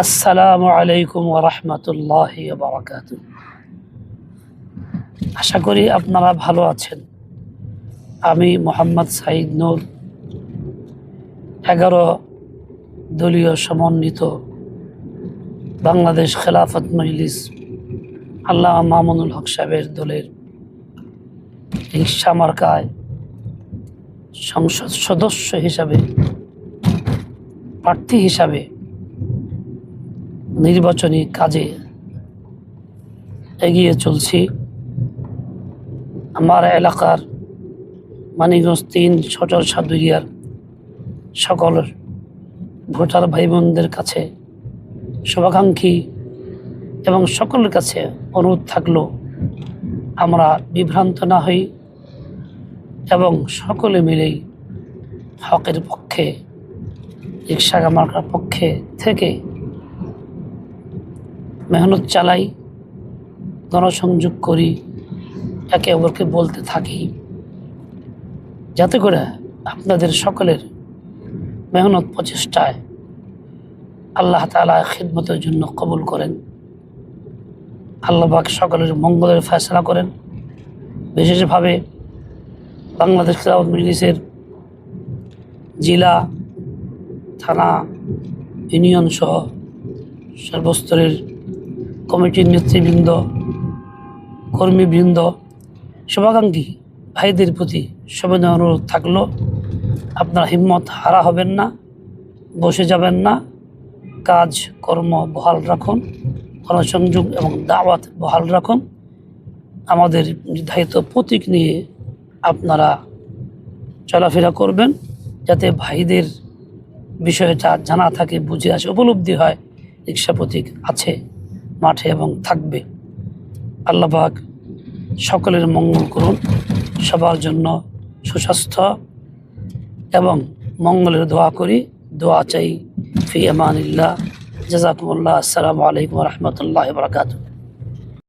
আসসালামু আলাইকুম ওরহমতুল্লাহ বারাকাত আশা করি আপনারা ভালো আছেন। আমি মোহাম্মদ সাইদ নূর, এগারো দলীয় সমন্বিত বাংলাদেশ খেলাফত মজলিস আল্লাহ মামুনুল হক সাহেবের দলের রিক্সা মার্কায় সংসদ সদস্য হিসাবে প্রার্থী হিসাবে নির্বাচনী কাজে এগিয়ে চলছি। আমার এলাকার মানিগঞ্জ তিন, সচল সাদুরিয়ার সকল ভোটার ভাই বোনদের কাছে শুভাকাঙ্ক্ষী এবং সকলের কাছে অনুরোধ থাকল, আমরা বিভ্রান্ত না হই এবং সকলে মিলেই হকের পক্ষে রিক্সা মার্কার পক্ষে থেকে মেহনত চালাই, গণসংযোগ করি একে অপরকে বলতে থাকি। যাতে করে আপনাদের সকলের মেহনত প্রচেষ্টায় আল্লাহ তালা খিদমতের জন্য কবুল করেন। আল্লাহবাক সকলের মঙ্গলের ফয়সলা করেন। বিশেষভাবে বাংলাদেশ ক্লাব মজলিসের জেলা, থানা ইউনিয়ন সহ সর্বস্তরের কমিটির নেতৃবৃন্দ, কর্মীবৃন্দ, শুভাকাঙ্ক্ষী ভাইদের প্রতি সবেদনা অনুরোধ থাকল, আপনার হিম্মত হারা হবেন না, বসে যাবেন না, কাজ, কর্ম বহাল রাখুন, গণসংযোগ এবং দাওয়াত বহাল রাখুন। আমাদের নির্ধারিত প্রতীক নিয়ে আপনারা চলাফেরা করবেন, যাতে ভাইদের বিষয়টা জানা থাকে, বুঝে আসে, উপলব্ধি হয়, রিক্সা প্রতীক আছে। মাঠে এবং থাকবে। আল্লাহবাক সকলের মঙ্গল করুন, সবার জন্য সুস্বাস্থ্য এবং মঙ্গলের দোয়া করি। দোয়া চাই, ফি আমানিল্লাহ। জাজাকুমুল্লাহ আসসালামু আলাইকুম রহমতুল্লাহ বরকাতুহ।